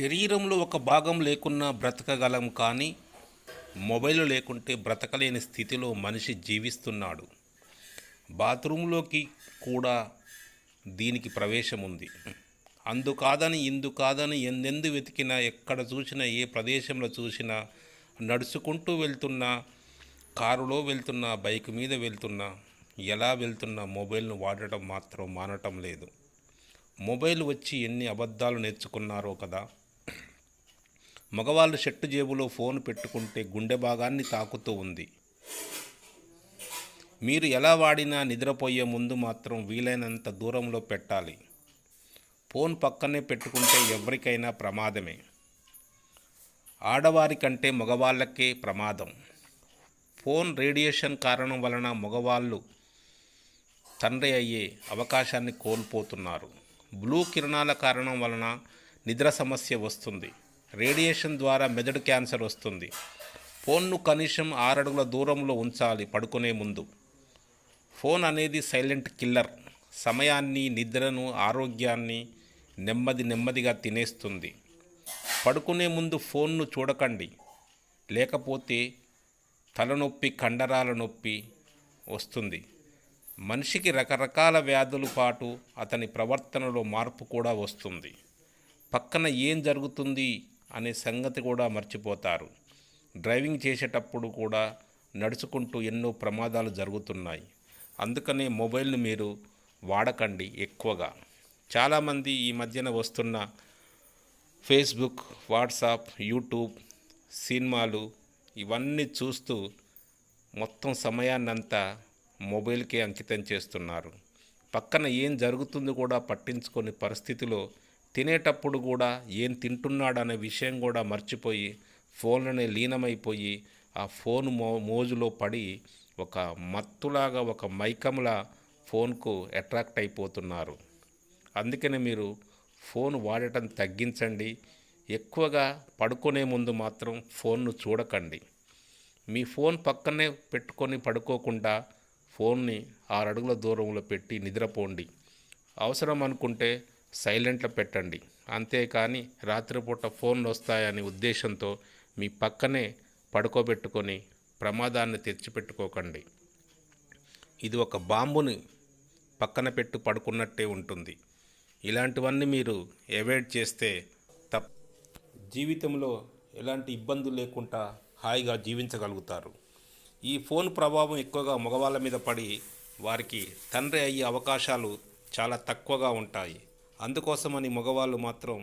శరీరంలో ఒక భాగం లేకున్నా బ్రతకగలం కానీ మొబైల్ లేకుంటే బ్రతకలేని స్థితిలో మనిషి జీవిస్తున్నాడు. బాత్రూంలోకి కూడా దీనికి ప్రవేశం ఉంది అందుకాదని ఇందు కాదని ఎందెందు వెతికినా ఎక్కడ చూసినా ఏ ప్రదేశంలో చూసినా నడుచుకుంటూ వెళ్తున్నా కారులో వెళ్తున్నా బైక్ మీద వెళ్తున్నా ఎలా వెళ్తున్నా మొబైల్ను వాడటం మాత్రం మానటం లేదు. మొబైల్ వచ్చి ఎన్ని అబద్ధాలు నేర్చుకున్నారో కదా. మగవాళ్ళు షర్టు జేబులో ఫోన్ పెట్టుకుంటే గుండె భాగాన్ని తాకుతూ ఉంది. మీరు ఎలా వాడినా నిద్రపోయే ముందు మాత్రం వీలైనంత దూరంలో పెట్టాలి. ఫోన్ పక్కనే పెట్టుకుంటే ఎవరికైనా ప్రమాదమే. ఆడవారి కంటే మగవాళ్ళకే ప్రమాదం. ఫోన్ రేడియేషన్ కారణం వలన మగవాళ్ళు తండ్రి అయ్యే అవకాశాన్ని కోల్పోతున్నారు. బ్లూ కిరణాల కారణం వలన నిద్ర సమస్య వస్తుంది. రేడియేషన్ ద్వారా మెదడు క్యాన్సర్ వస్తుంది. ఫోన్ను కనీసం ఆరడుగుల దూరంలో ఉంచాలి పడుకునే ముందు. ఫోన్ అనేది సైలెంట్ కిల్లర్. సమయాన్ని నిద్రను ఆరోగ్యాన్ని నెమ్మది నెమ్మదిగా తినేస్తుంది. పడుకునే ముందు ఫోన్ను చూడకండి. లేకపోతే తలనొప్పి కండరాల నొప్పి వస్తుంది. మనిషికి రకరకాల వ్యాధులు పాటు అతని ప్రవర్తనలో మార్పు కూడా వస్తుంది. పక్కన ఏం జరుగుతుంది? అనే సంగతి కూడా మర్చిపోతారు. డ్రైవింగ్ చేసేటప్పుడు కూడా నడుచుకుంటూ ఎన్నో ప్రమాదాలు జరుగుతున్నాయి. అందుకనే మొబైల్ని మీరు వాడకండి ఎక్కువగా. చాలామంది ఈ మధ్యన వస్తున్న ఫేస్బుక్ వాట్సాప్ యూట్యూబ్ సినిమాలు ఇవన్నీ చూస్తూ మొత్తం సమయాన్నంతా మొబైల్కే అంకితం చేస్తున్నారు. పక్కన ఏం జరుగుతుందో కూడా పట్టించుకొని పరిస్థితిలో తినేటప్పుడు కూడా ఏం తింటున్నాడనే విషయం కూడా మర్చిపోయి ఫోన్లోనే లీనమైపోయి ఆ ఫోన్ మో మోజులో పడి ఒక మత్తులాగా ఒక మైకంలా ఫోన్కు అట్రాక్ట్ అయిపోతున్నారు. అందుకనే మీరు ఫోన్ వాడటం తగ్గించండి. ఎక్కువగా పడుకునే ముందు మాత్రం ఫోన్ను చూడకండి. మీ ఫోన్ పక్కనే పెట్టుకొని పడుకోకుండా ఫోన్ని ఆరు అడుగుల దూరంలో పెట్టి నిద్రపోండి. అవసరం అనుకుంటే సైలెంట్లో పెట్టండి. అంతేకాని రాత్రిపూట ఫోన్లు వస్తాయనే ఉద్దేశంతో మీ పక్కనే పడుకోబెట్టుకొని ప్రమాదాన్ని తెచ్చిపెట్టుకోకండి. ఇది ఒక బాంబుని పక్కన పెట్టు పడుకున్నట్టే ఉంటుంది. ఇలాంటివన్నీ మీరు అవాయిడ్ చేస్తే తప్ జీవితంలో ఎలాంటి ఇబ్బందులు లేకుండా హాయిగా జీవించగలుగుతారు. ఈ ఫోన్ ప్రభావం ఎక్కువగా మగవాళ్ళ మీద పడి వారికి తండ్రి అయ్యే అవకాశాలు చాలా తక్కువగా ఉంటాయి. అందుకోసమని మగవాళ్ళు మాత్రం